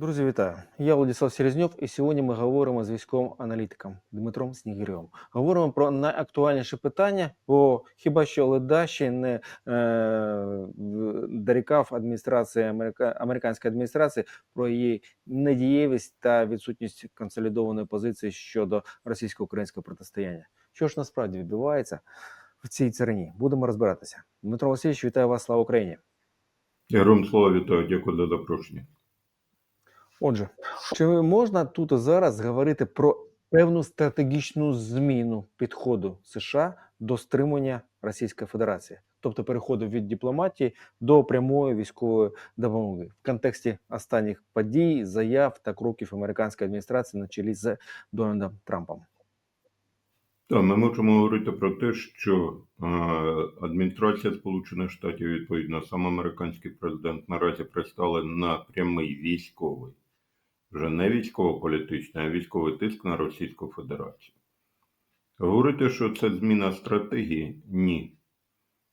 Друзі, вітаю! Я Владислав Селезньов, і сьогодні ми говоримо з військовим аналітиком Дмитром Снігирьовим. Говоримо про найактуальніше питання, бо хіба що Леда ще не е, дорікав адміністрації Америка, американської адміністрації про її недієвість та відсутність консолідованої позиції щодо російсько-українського протистояння. Що ж насправді відбувається в цій царині? Будемо розбиратися. Дмитро Васильович, вітаю вас, слава Україні! Героям слава вітаю, дякую за запрошення. Отже, чи можна тут зараз говорити про певну стратегічну зміну підходу США до стримування Російської Федерації, тобто переходу від дипломатії до прямої військової допомоги в контексті останніх подій, заяв та кроків американської адміністрації на чолі з Дональдом Трампом? Так, ми можемо говорити про те, що адміністрація Сполучених Штатів, відповідно, сам американський президент наразі пристали на прямий військовий, вже не військово-політичний, а військовий тиск на Російську Федерацію. Говорити, що це зміна стратегії, ні.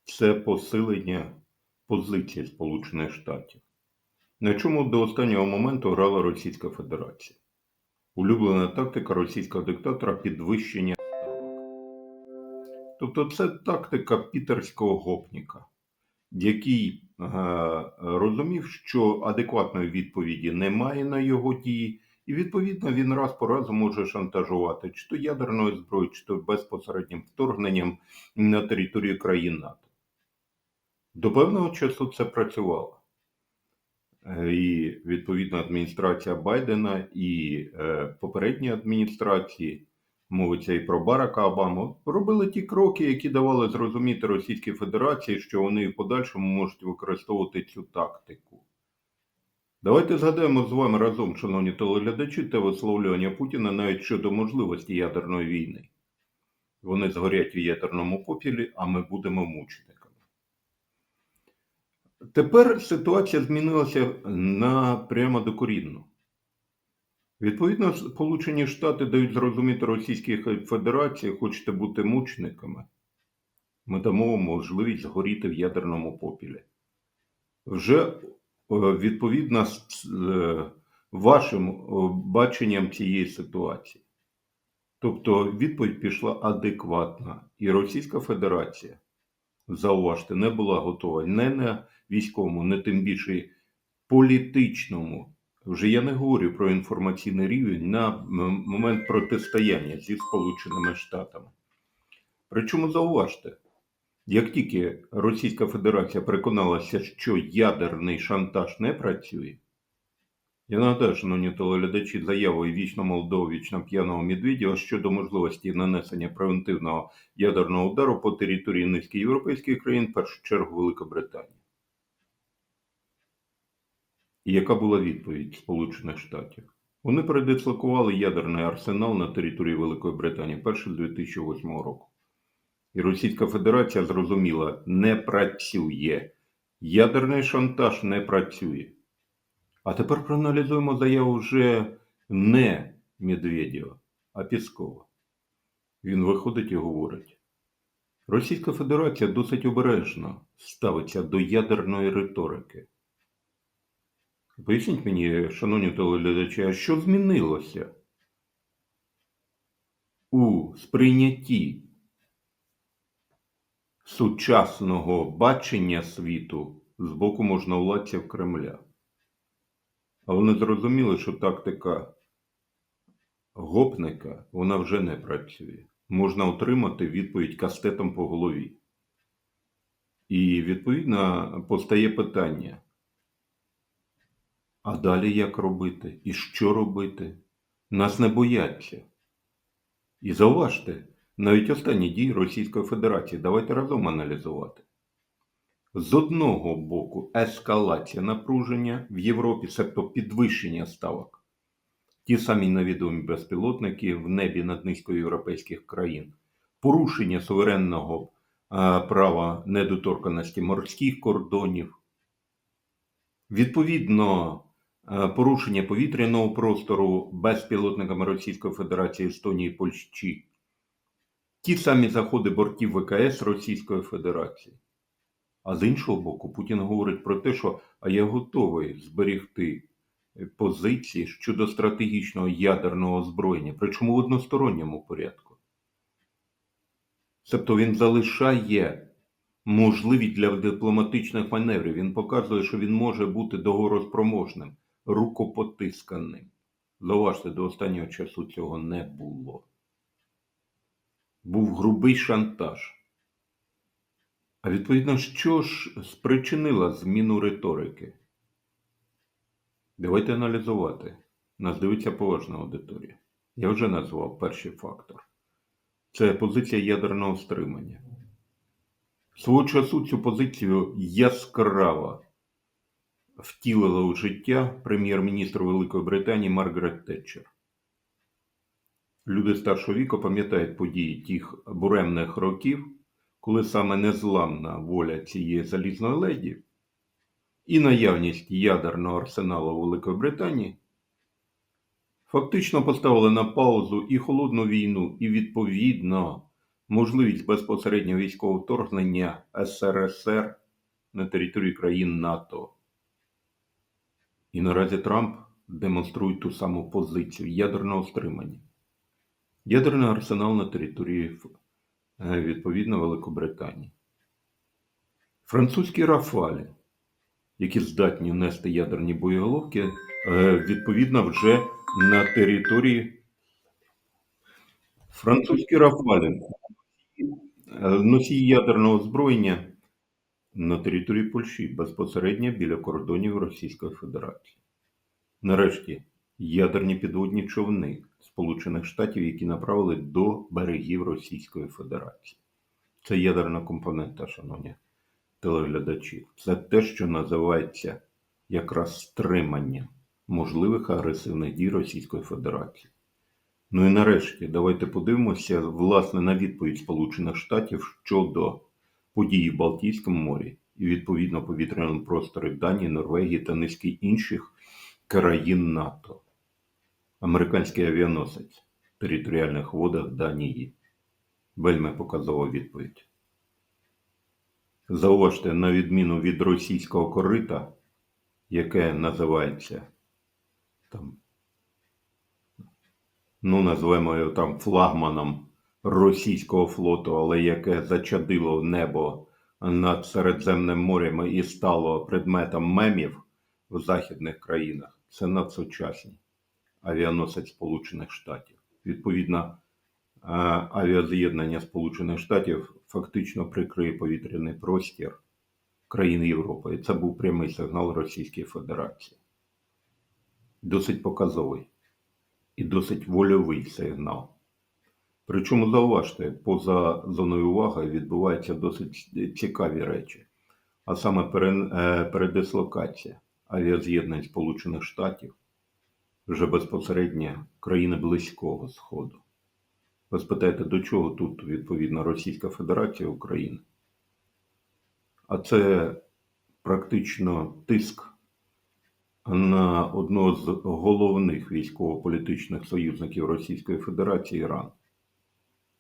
Це посилення позиції Сполучених Штатів. На чому до останнього моменту грала Російська Федерація. Улюблена тактика російського диктатора підвищення ставок. Тобто це тактика пітерського гопніка, який розумів, що адекватної відповіді немає на його дії, і відповідно він раз по разу може шантажувати чи то ядерною зброєю, чи то безпосереднім вторгненням на територію країн НАТО. До певного часу це працювало. Е, І відповідно адміністрація Байдена і е, попередні адміністрації, мовиться і про Барака Обаму, робили ті кроки, які давали зрозуміти Російській Федерації, що вони в подальшому можуть використовувати цю тактику. Давайте згадаємо з вами разом, шановні телеглядачі, те висловлювання Путіна навіть щодо можливості ядерної війни. Вони згорять в ядерному попілі, а ми будемо мучениками. Тепер ситуація змінилася на прямо докорінно. Відповідно, Сполучені Штати дають зрозуміти Російській Федерації, хочете бути мучениками, ми дамо вам можливість згоріти в ядерному попілі. Вже е, відповідно з е, вашим е, баченням цієї ситуації. Тобто відповідь пішла адекватна, і Російська Федерація, зауважте, не була готова не на військовому, не тим більше політичному. Вже я не говорю про інформаційний рівень на момент протистояння зі Сполученими Штатами. Причому зауважте, як тільки Російська Федерація переконалася, що ядерний шантаж не працює, я нагадаю, шановні телеглядачі, заявою вічно молодого, вічно п'яного Медведєва щодо можливості нанесення превентивного ядерного удару по території низки європейських країн, в першу чергу Великобританії. І яка була відповідь Сполучених Штатів? Вони передислокували ядерний арсенал на території Великої Британії перше з 2008 року. І Російська Федерація зрозуміла, не працює. Ядерний шантаж не працює. А тепер проаналізуємо заяву вже не Медведєва, а Піскова. Він виходить і говорить: Російська Федерація досить обережно ставиться до ядерної риторики. Поясніть мені, шановні телеглядачі, а що змінилося у сприйнятті сучасного бачення світу з боку можновладців Кремля? А вони зрозуміли, що тактика гопника вона вже не працює. Можна отримати відповідь кастетом по голові. І відповідно постає питання. А далі як робити? І що робити? Нас не бояться. І зауважте, навіть останні дії Російської Федерації давайте разом аналізувати. З одного боку, ескалація напруження в Європі, себто підвищення ставок. Ті самі невідомі безпілотники в небі над низкою європейських країн, порушення суверенного а, права недоторканості морських кордонів, відповідно, порушення повітряного простору безпілотниками Російської Федерації, Естонії, Польщі, ті самі заходи бортів ВКС Російської Федерації. А з іншого боку, Путін говорить про те, що я готовий зберегти позиції щодо стратегічного ядерного озброєння, причому в односторонньому порядку. Тобто він залишає можливість для дипломатичних маневрів. Він показує, що він може бути договороспроможним, рукопотисканим. Зауважте, до останнього часу цього не було. Був грубий шантаж. А відповідно, що ж спричинило зміну риторики? Давайте аналізувати. Нас дивиться поважна аудиторія. Я вже назвав перший фактор. Це позиція ядерного стримання. Свого часу цю позицію яскраво втілила у життя прем'єр-міністр Великої Британії Маргарет Тетчер. Люди старшого віку пам'ятають події тих буремних років, коли саме незламна воля цієї залізної леді і наявність ядерного арсеналу Великої Британії фактично поставили на паузу і холодну війну, і відповідно можливість безпосереднього військового вторгнення СРСР на території країн НАТО. І наразі Трамп демонструє ту саму позицію ядерного стримання. Ядерний арсенал на території е, відповідно Великобританії. Французькі Рафалі, які здатні нести ядерні боєголовки, е, відповідно вже на території французькі Рафалі, е, носії ядерного озброєння на території Польщі безпосередньо біля кордонів Російської Федерації. Нарешті ядерні підводні човни Сполучених Штатів, які направили до берегів Російської Федерації. Це ядерна компонента, шановні телеглядачі. Це те, що називається якраз стримання можливих агресивних дій Російської Федерації. Ну і нарешті, давайте подивимося власне на відповідь Сполучених Штатів щодо подій в Балтійському морі і відповідно повітряному просторі Данії, Норвегії та низки інших країн НАТО. Американський авіаносець в територіальних водах Данії. Вельми показова відповідь. Зауважте, на відміну від російського корита, яке називається там, ну, назвемо його там флагманом російського флоту, але яке зачадило небо над Середземним морем і стало предметом мемів в західних країнах, це надсучасні авіаносець Сполучених Штатів. Відповідно, е, авіаз'єднання Сполучених Штатів фактично прикриє повітряний простір країн Європи. І це був прямий сигнал Російської Федерації. Досить показовий і досить вольовий сигнал. Причому зауважте, поза зоною уваги відбуваються досить цікаві речі, а саме е, передислокація авіаз'єднань Сполучених Штатів вже безпосередньо країни Близького Сходу. Ви спитаєте, до чого тут відповідно Російська Федерація України? А це практично тиск на одного з головних військово-політичних союзників Російської Федерації Іран.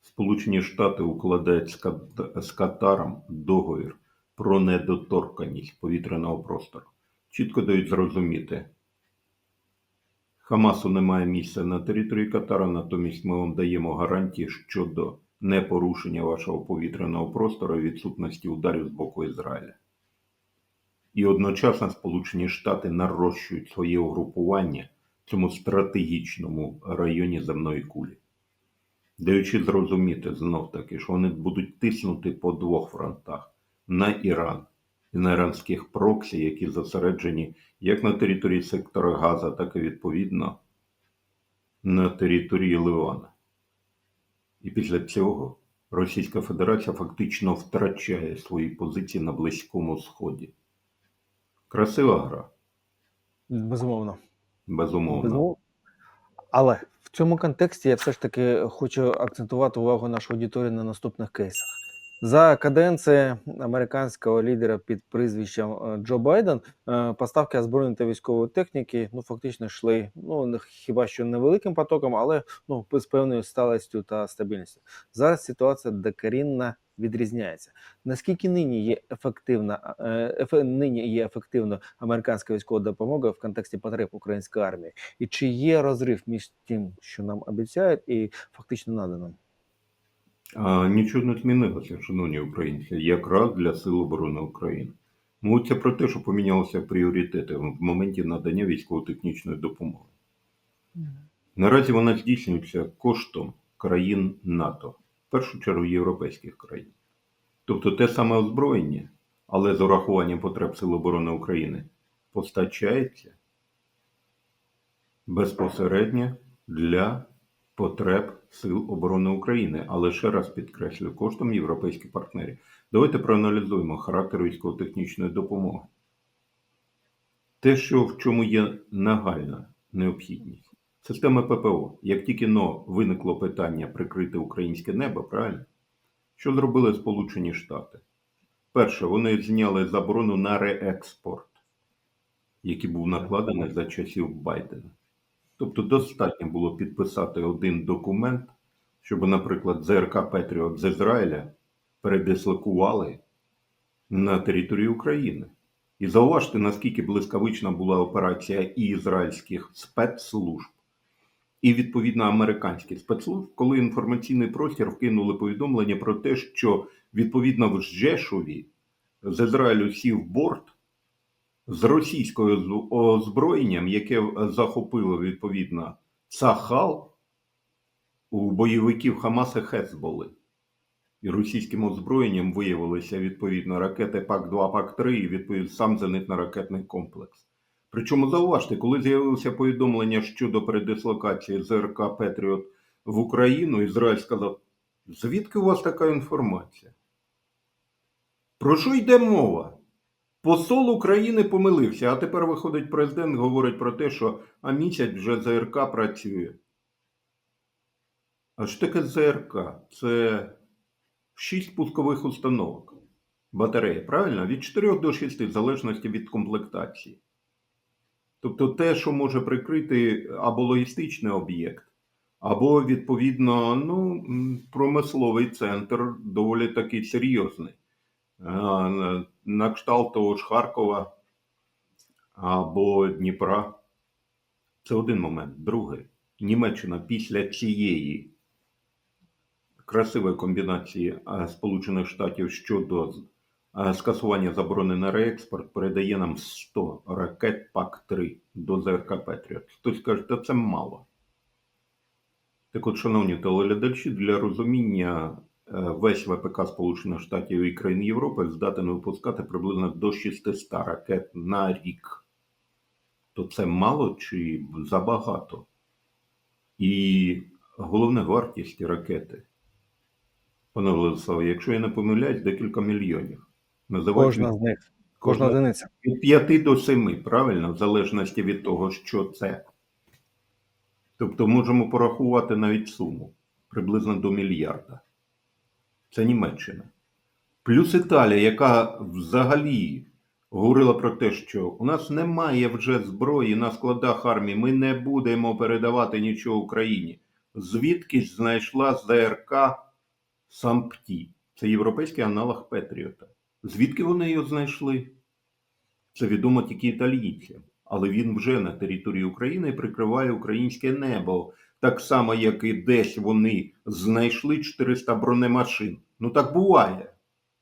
Сполучені Штати укладають з Кат- Катаром договір про недоторканність повітряного простору. Чітко дають зрозуміти, Хамасу немає місця на території Катара, натомість ми вам даємо гарантії щодо непорушення вашого повітряного простору і відсутності ударів з боку Ізраїля. І одночасно Сполучені Штати нарощують своє угрупування в цьому стратегічному районі земної кулі, даючи зрозуміти знов таки, що вони будуть тиснути по двох фронтах на Іран і на іранських проксі, які зосереджені як на території сектора Газа, так і відповідно на території Ливана. І після цього Російська Федерація фактично втрачає свої позиції на Близькому Сході. Красива гра, Безумовно. безумовно. Безумовно. Але в цьому контексті я все ж таки хочу акцентувати увагу нашої аудиторії на наступних кейсах. За каденції американського лідера під прізвищем е, Джо Байден е, поставки озброєння та військової техніки ну фактично йшли ну хіба що невеликим потоком, але ну з певною сталістю та стабільністю. Зараз ситуація докорінно відрізняється. Наскільки нині є ефективна е, ефе- нині є ефективна американська військова допомога в контексті потреб української армії, і чи є розрив між тим, що нам обіцяють, і фактично наданим? Нічого не змінилося, шановні українці, якраз для Сил оборони України. Мовиться про те, що помінялися пріоритети в моменті надання військово-технічної допомоги. Наразі вона здійснюється коштом країн НАТО, в першу чергу європейських країн. Тобто те саме озброєння, але з урахуванням потреб Сил оборони України, постачається безпосередньо для потреб Сил оборони України, але ще раз підкреслю, коштом європейських партнерів. Давайте проаналізуємо характер військово-технічної допомоги. Те, що в чому є нагальна необхідність. Система ППО. Як тільки но виникло питання прикрити українське небо, правильно? Що зробили Сполучені Штати? Перше, вони зняли заборону на реекспорт, який був накладений за часів Байдена. Тобто достатньо було підписати один документ, щоб, наприклад, ЗРК Петріот з Ізраїля передислокували на територію України. І зауважте, наскільки блискавична була операція і ізраїльських спецслужб, і відповідно американських спецслужб, коли інформаційний простір вкинули повідомлення про те, що відповідно в Жешові з Ізраїлю сів борт з російською озброєнням, яке захопило відповідно Сахал у бойовиків Хамаса Хезболи. І російським озброєнням виявилися відповідно ракети ПАК-2, ПАК-3 і відповідно сам зенитно-ракетний комплекс. Причому зауважте, коли з'явилося повідомлення щодо передислокації ЗРК Петріот в Україну, Ізраїль сказав: звідки у вас така інформація? Про що йде мова? Посол України помилився, а тепер виходить президент, говорить про те, що місяць вже ЗРК працює. А що таке ЗРК? Це 6 пускових установок. Батареї, правильно? Від 4 до 6, в залежності від комплектації. Тобто те, що може прикрити або логістичний об'єкт, або, відповідно, ну, промисловий центр доволі таки серйозний. А, на- кшталт того ж Харкова або Дніпра. Це один момент. Другий. Німеччина після цієї красивої комбінації Сполучених Штатів щодо скасування заборони на реекспорт передає нам 100 ракет ПАК-3 до ЗРК Петріот. Хтось каже, та це мало. Так от, шановні телеглядачі, для розуміння е, весь ВПК Сполучених Штатів і країн Європи здатен випускати приблизно до 600 ракет на рік. То це мало чи забагато? І головне вартість ракети. Пане Владиславе, якщо я не помиляюсь, декілька мільйонів. Називають Кожна з них, кожна одиниця. від 5 до 7, правильно, в залежності від того, що це. Тобто можемо порахувати навіть суму приблизно до мільярда. Це Німеччина. Плюс Італія, яка взагалі говорила про те, що у нас немає вже зброї на складах армії, ми не будемо передавати нічого Україні. Звідкись знайшла ЗРК Сампті. Це європейський аналог Петріота. Звідки вони його знайшли? Це відомо тільки італійцям. Але він вже на території України прикриває українське небо. Так само, як і десь вони знайшли 400 бронемашин. Ну так буває.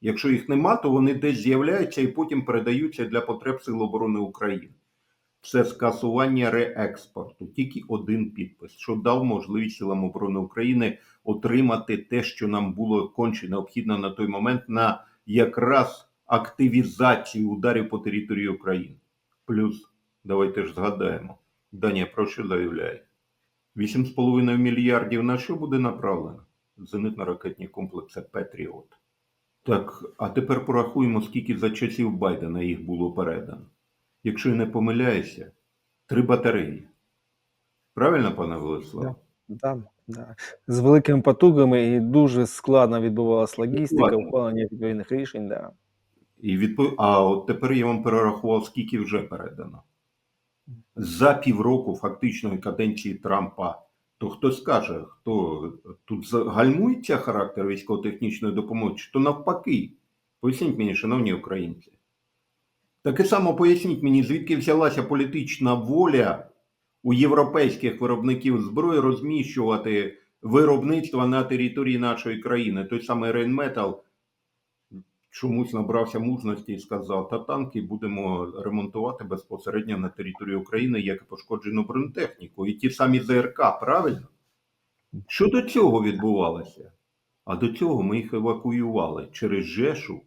Якщо їх нема, то вони десь з'являються і потім передаються для потреб Сил оборони України. Це скасування реекспорту. Тільки один підпис, що дав можливість силам оборони України отримати те, що нам було конче необхідно на той момент на якраз активізацію ударів по території України. Плюс, давайте ж згадаємо, Данія про що заявляє? 8,5 мільярдів на що буде направлено? Зенитно-ракетні комплекси Петріот. Так, а тепер порахуємо, скільки за часів Байдена їх було передано. Якщо я не помиляюся, три батареї. Правильно, пане Владислав? Да. Да. З великими потугами і дуже складно відбувалася логістика, ухвалення відповідних рішень. Да. І відпов... А от тепер я вам перерахував, скільки вже передано. За півроку фактичної каденції Трампа. То хто скаже, хто тут гальмується характер військово-технічної допомоги, чи то навпаки? Поясніть мені, шановні українці. Таке само поясніть мені, звідки взялася політична воля у європейських виробників зброї розміщувати виробництво на території нашої країни. Той самий Рейнметал чомусь набрався мужності і сказав, та танки будемо ремонтувати безпосередньо на території України, як пошкоджену бронетехніку. І ті самі ЗРК, правильно? Що до цього відбувалося? А до цього ми їх евакуювали через Жешу,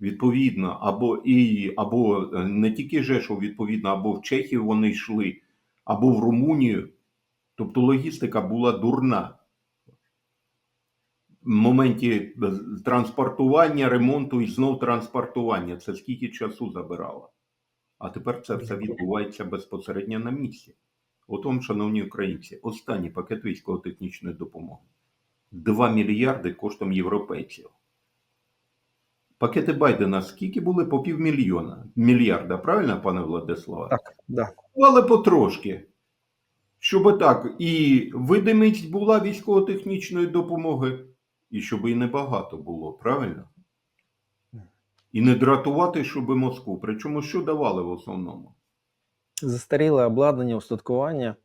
відповідно, або і або е, не тільки Жешу, відповідно, або в Чехію вони йшли, або в Румунію. Тобто логістика була дурна. Моменті е, транспортування, ремонту і знов транспортування. Це скільки часу забирало. А тепер це все відбувається безпосередньо на місці. От вам, шановні українці, останній пакет військово-технічної допомоги. 2 мільярди коштом європейців. Пакети Байдена скільки були по півмільйона? Мільярда, правильно, пане Владиславе? Так, да. Але потрошки. Щоб так, і видимість була військово-технічної допомоги, і щоб і небагато було, правильно? І не дратувати, щоб Москву. Причому що давали в основному? Застаріле обладнання, устаткування.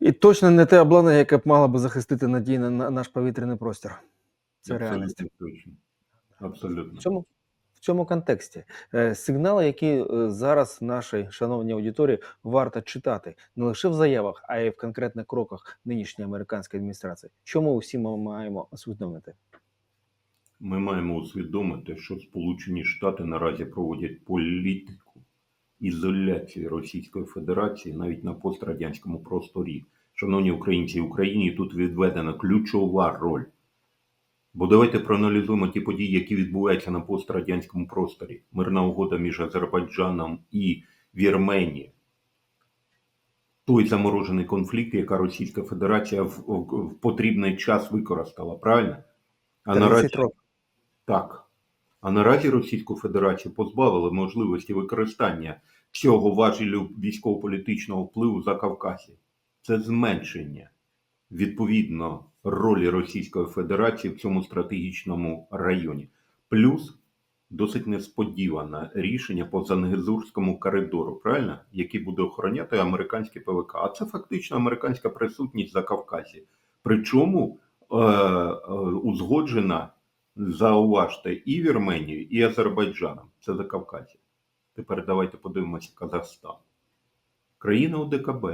І точно не те обладнання, яке б мало би захистити надійно на- наш повітряний простір. Це реальність. Абсолютно точно. Абсолютно. В цьому, контексті е, сигнали, які е, зараз нашій шановній аудиторії варто читати не лише в заявах, а й в конкретних кроках нинішньої американської адміністрації. Чому усі ми маємо усвідомити? Ми маємо усвідомити, що Сполучені Штати наразі проводять політику ізоляції Російської Федерації навіть на пострадянському просторі. Шановні українці, Україні тут відведена ключова роль. Бо давайте проаналізуємо ті події, які відбуваються на пострадянському просторі. Мирна угода між Азербайджаном і Вірменією. Той заморожений конфлікт, яка Російська Федерація в, в- в потрібний час використала, правильно? А наразі років. так. А наразі Російську Федерацію позбавили можливості використання цього важелю військово-політичного впливу за Кавказі. Це зменшення відповідно ролі Російської Федерації в цьому стратегічному районі. Плюс досить несподіване рішення по Зангезурському коридору, правильно? який буде охороняти американський ПВК. А це фактично американська присутність за Кавказі. Причому е, е, узгоджена зауважте і Вірменію, і Азербайджаном. Це за Кавказі. Тепер давайте подивимося Казахстан. Країна ОДКБ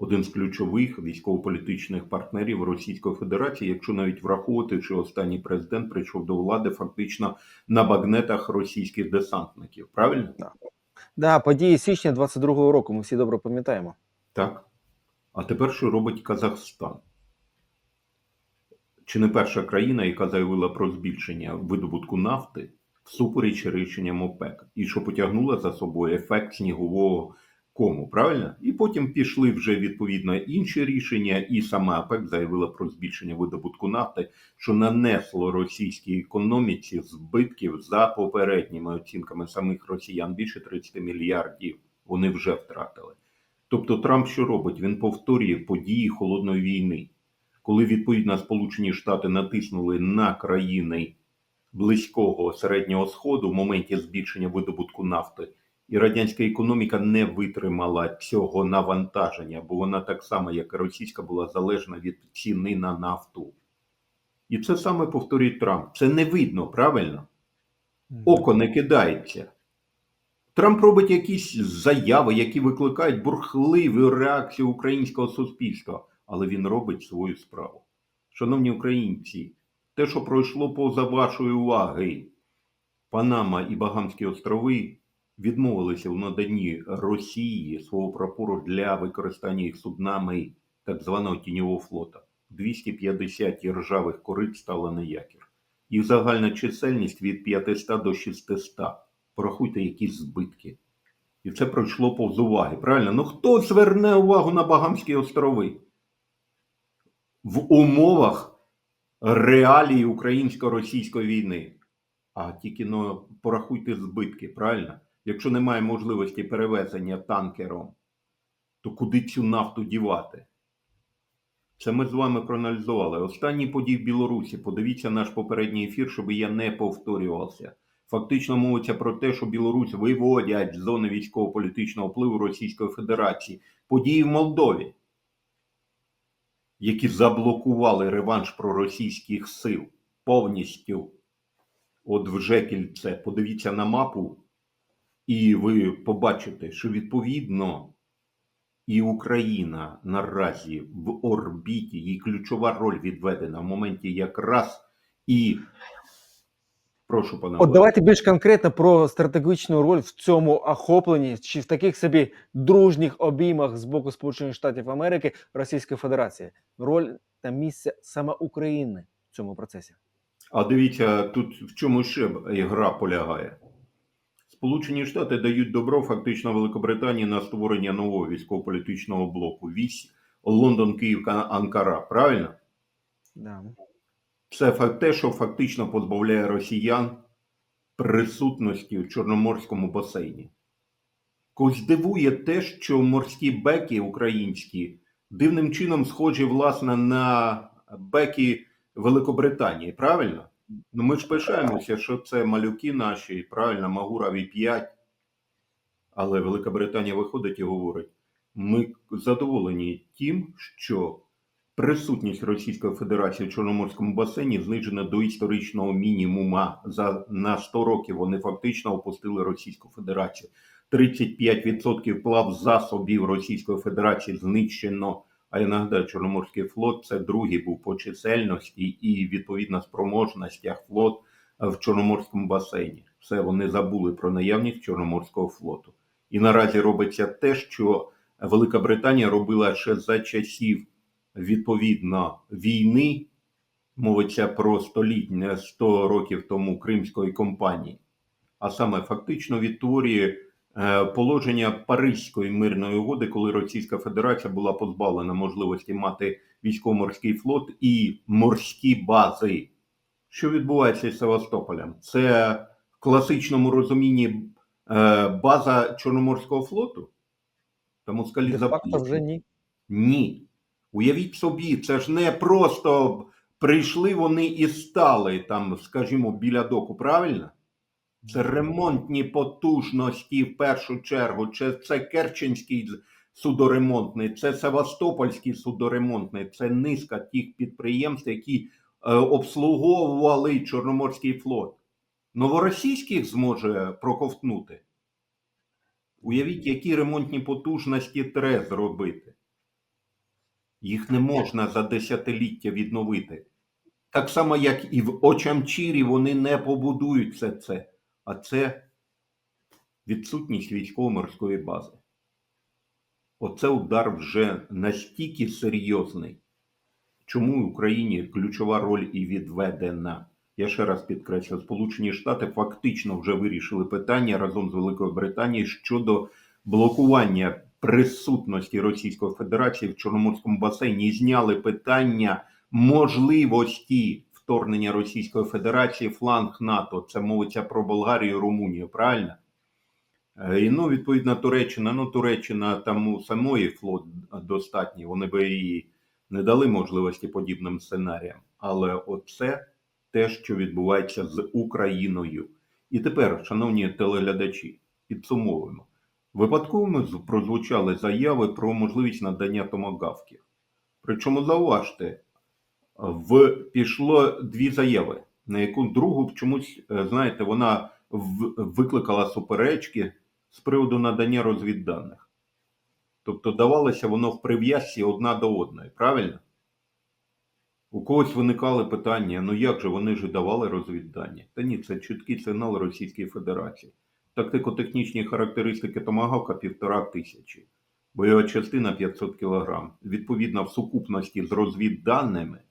один з ключових військово-політичних партнерів Російської Федерації, якщо навіть враховувати, що останній президент прийшов до влади фактично на багнетах російських десантників. Правильно? Да, події січня 22-го року. Ми всі добре пам'ятаємо. Так. А тепер що робить Казахстан? Чи не перша країна, яка заявила про збільшення видобутку нафти всупереч рішенням ОПЕК, і що потягнула за собою ефект снігового кому, правильно? І потім пішли вже відповідно інші рішення, і сама ОПЕК заявила про збільшення видобутку нафти, що нанесло російській економіці збитків за попередніми оцінками самих росіян більше 30 мільярдів. Вони вже втратили. Тобто Трамп що робить? Він повторює події холодної війни, коли відповідно Сполучені Штати натиснули на країни близького середнього сходу в моменті збільшення видобутку нафти, і радянська економіка не витримала цього навантаження, бо вона так само, як і російська, була залежна від ціни на нафту. І це саме повторює Трамп. Це не видно, правильно? Око не кидається. Трамп робить якісь заяви, які викликають бурхливу реакцію українського суспільства, але він робить свою справу. Шановні українці, те, що пройшло поза вашої уваги, Панама і Багамські острови відмовилися в наданні Росії свого прапору для використання їх суднами так званого тіньового флота. 250 ржавих корит стало на якір. Їх загальна чисельність від 500 до 600. Порахуйте, які збитки. І це пройшло повз уваги. Правильно? Ну хто зверне увагу на Багамські острови? в умовах реалії українсько-російської війни. А тільки ну, порахуйте збитки, правильно? Якщо немає можливості перевезення танкером, то куди цю нафту дівати? Це ми з вами проаналізували. Останні події в Білорусі. Подивіться наш попередній ефір, щоб я не повторювався. Фактично мовиться про те, що Білорусь виводять з зони військово-політичного впливу Російської Федерації. Події в Молдові, які заблокували реванш проросійських сил повністю. От вже кільце. Подивіться на мапу, і ви побачите, що відповідно і Україна наразі в орбіті, її ключова роль відведена в моменті якраз і. Прошу пана. От давайте більш конкретно про стратегічну роль в цьому охопленні чи в таких собі дружніх обіймах з боку Сполучених Штатів Америки Російської Федерації. Роль та місце саме України в цьому процесі. А дивіться, тут в чому ще гра полягає. Сполучені Штати дають добро фактично Великобританії на створення нового військово-політичного блоку. Вісь Лондон, Київ, Ка- Анкара. Правильно? Да. Це те, що фактично позбавляє росіян присутності в Чорноморському басейні. Когось дивує те, що морські беки українські дивним чином схожі, власне, на беки Великобританії, правильно? Ну ми ж пишаємося, що це малюки наші, правильно, Магура V5. Але Велика Британія виходить і говорить: ми задоволені тим, що присутність Російської Федерації в Чорноморському басейні знижена до історичного мінімума. За на 100 років вони фактично опустили Російську Федерацію. 35% плав засобів Російської Федерації знищено. А я нагадаю, Чорноморський флот це другий був по чисельності і відповідно спроможностях флот в Чорноморському басейні. Все вони забули про наявність Чорноморського флоту. І наразі робиться те, що Велика Британія робила ще за часів відповідно війни. Мовиться про столітня 100 років тому Кримської компанії, а саме фактично відтворює положення Паризької мирної угоди, коли Російська Федерація була позбавлена можливості мати військово-морський флот і морські бази. Що відбувається із Севастополем? Це в класичному розумінні е, база Чорноморського флоту? Тому скалі Де вже ні. ні. Уявіть собі, це ж не просто прийшли вони і стали там, скажімо, біля доку, правильно? Ремонтні потужності в першу чергу. Це, це Керченський судоремонтний, це Севастопольський судоремонтний, це низка тих підприємств, які е, обслуговували Чорноморський флот. Новоросійських зможе проковтнути. Уявіть, які ремонтні потужності треба зробити. Їх не можна за десятиліття відновити. Так само, як і в Очамчірі, вони не побудують все це. А це відсутність військово-морської бази. Оце удар вже настільки серйозний. Чому Україні ключова роль і відведена? Я ще раз підкреслю, Сполучені Штати фактично вже вирішили питання разом з Великою Британією щодо блокування присутності Російської Федерації в Чорноморському басейні і зняли питання можливості вторгнення Російської Федерації фланг НАТО. Це мовиться про Болгарію Румунію, правильно? Е, І ну, відповідно, Туреччина, ну Туреччина там самої флот достатній, вони би і не дали можливості подібним сценаріям. Але оце те, що відбувається з Україною. І тепер, шановні телеглядачі, підсумовуємо. Випадково прозвучали заяви про можливість надання томагавків. Причому зауважте, в пішло дві заяви, на яку другу чомусь, е, знаєте, вона викликала суперечки з приводу надання розвідданих. Тобто давалося воно в прив'язці одна до одної, правильно? У когось виникали питання: ну як же вони ж давали розвіддані? Та ні, це чіткий сигнал Російської Федерації. Тактико-технічні характеристики Томагавка півтора тисячі, бойова частина 500 кг. Відповідно, в сукупності з розвідданими,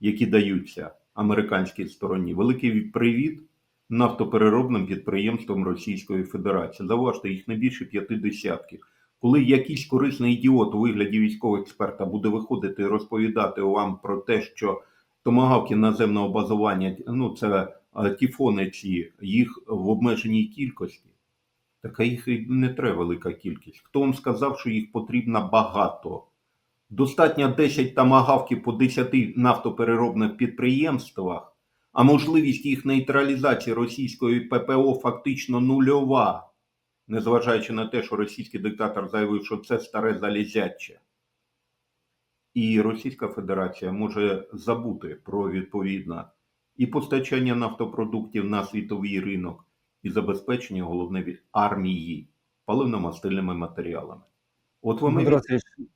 які даються американській стороні, великий привіт нафтопереробним підприємствам Російської Федерації. Заважте, їх не більше п'яти десятків. Коли якийсь корисний ідіот у вигляді військового експерта буде виходити і розповідати вам про те, що томагавки наземного базування, ну це тіфони ці, їх в обмеженій кількості, так а їх і не треба велика кількість. Хто вам сказав, що їх потрібно багато? Достатньо 10 тамагавків по 10 нафтопереробних підприємствах, а можливість їх нейтралізації російської ППО фактично нульова, незважаючи на те, що російський диктатор заявив, що це старе залізяче. І Російська Федерація може забути про відповідне і постачання нафтопродуктів на світовий ринок, і забезпечення головне від армії паливно-мастильними матеріалами. От вони Дмитро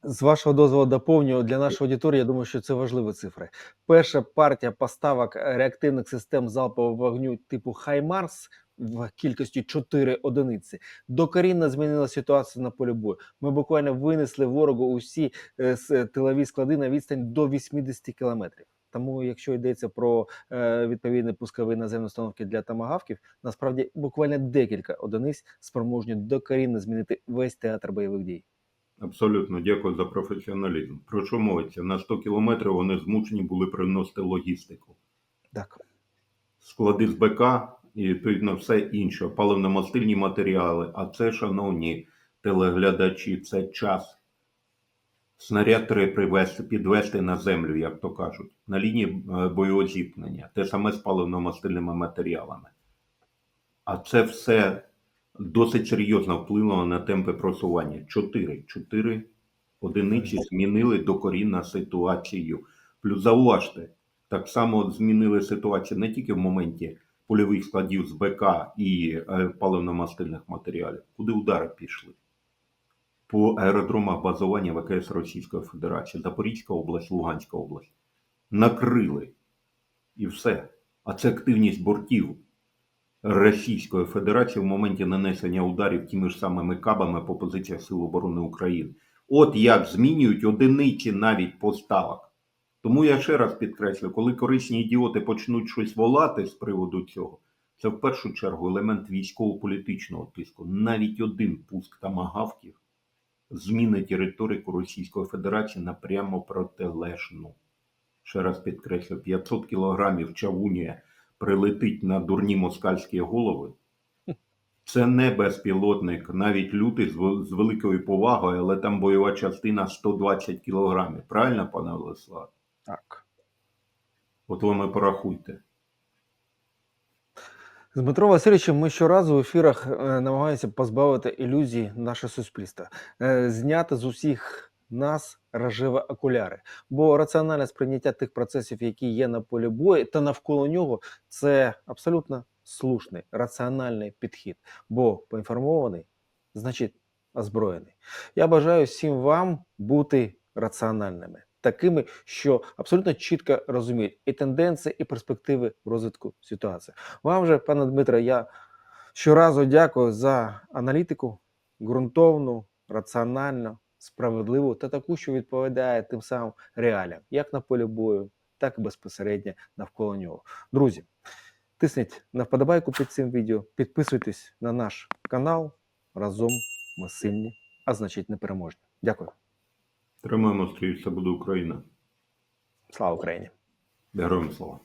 з вашого дозволу доповню для нашої аудиторії. Я думаю, що це важливі цифри. Перша партія поставок реактивних систем залпового вогню типу Хаймарс в кількості 4 одиниці докорінно змінила ситуацію на полі бою. Ми буквально винесли ворогу усі е, тилові склади на відстань до 80 кілометрів. Тому, якщо йдеться про е, відповідні пускові наземні установки для тамагавків, насправді буквально декілька одиниць спроможні докорінно змінити весь театр бойових дій. Абсолютно дякую за професіоналізм. Про що мовиться? На 100 кілометрів вони змушені були приносити логістику. Так. Склади з БК і відповідно все інше, паливно-мастильні матеріали. А це, шановні телеглядачі, це час. Снаряд треба привести, підвести на землю, як то кажуть, на лінії е, бойового зіткнення. Те саме з паливно-мастильними матеріалами. А це все досить серйозно вплинуло на темпи просування. Чотири. Чотири одиниці змінили докорінно ситуацію. Плюс зауважте, так само змінили ситуацію не тільки в моменті польових складів з БК і е, паливно-мастильних матеріалів, куди удари пішли. По аеродромах базування ВКС Російської Федерації, Запорізька область, Луганська область. Накрили. І все. А це активність бортів Російської Федерації в моменті нанесення ударів тими ж самими кабами по позиціях Сил оборони України. От як змінюють одиниці навіть поставок. Тому я ще раз підкреслю, коли корисні ідіоти почнуть щось волати з приводу цього, це в першу чергу елемент військово-політичного тиску. Навіть один пуск тамагавків змінить риторику Російської Федерації на прямо протилежну. Ще раз підкреслю, 500 кілограмів чавунія прилетить на дурні москальські голови. Це не безпілотник, навіть лютий з, великою повагою, але там бойова частина 120 кілограмів. Правильно, пане Олеслав? Так. От ви ми порахуйте. З Дмитром Васильовичем ми щоразу в ефірах е, намагаємося позбавити ілюзій наше суспільство, е, зняти з усіх нас рожеві окуляри. Бо раціональне сприйняття тих процесів, які є на полі бою, та навколо нього, це абсолютно слушний, раціональний підхід. Бо поінформований, значить озброєний. Я бажаю всім вам бути раціональними, такими, що абсолютно чітко розуміють і тенденції, і перспективи розвитку ситуації. Вам же, пане Дмитре, я щоразу дякую за аналітику ґрунтовну, раціональну, справедливу та таку, що відповідає тим самим реаліям, як на полі бою, так і безпосередньо навколо нього. Друзі, тисніть на вподобайку під цим відео, підписуйтесь на наш канал. Разом ми сильні, а значить непереможні. Дякую. Тримаємо стрій, все буде Україна. Слава Україні! Героям слава.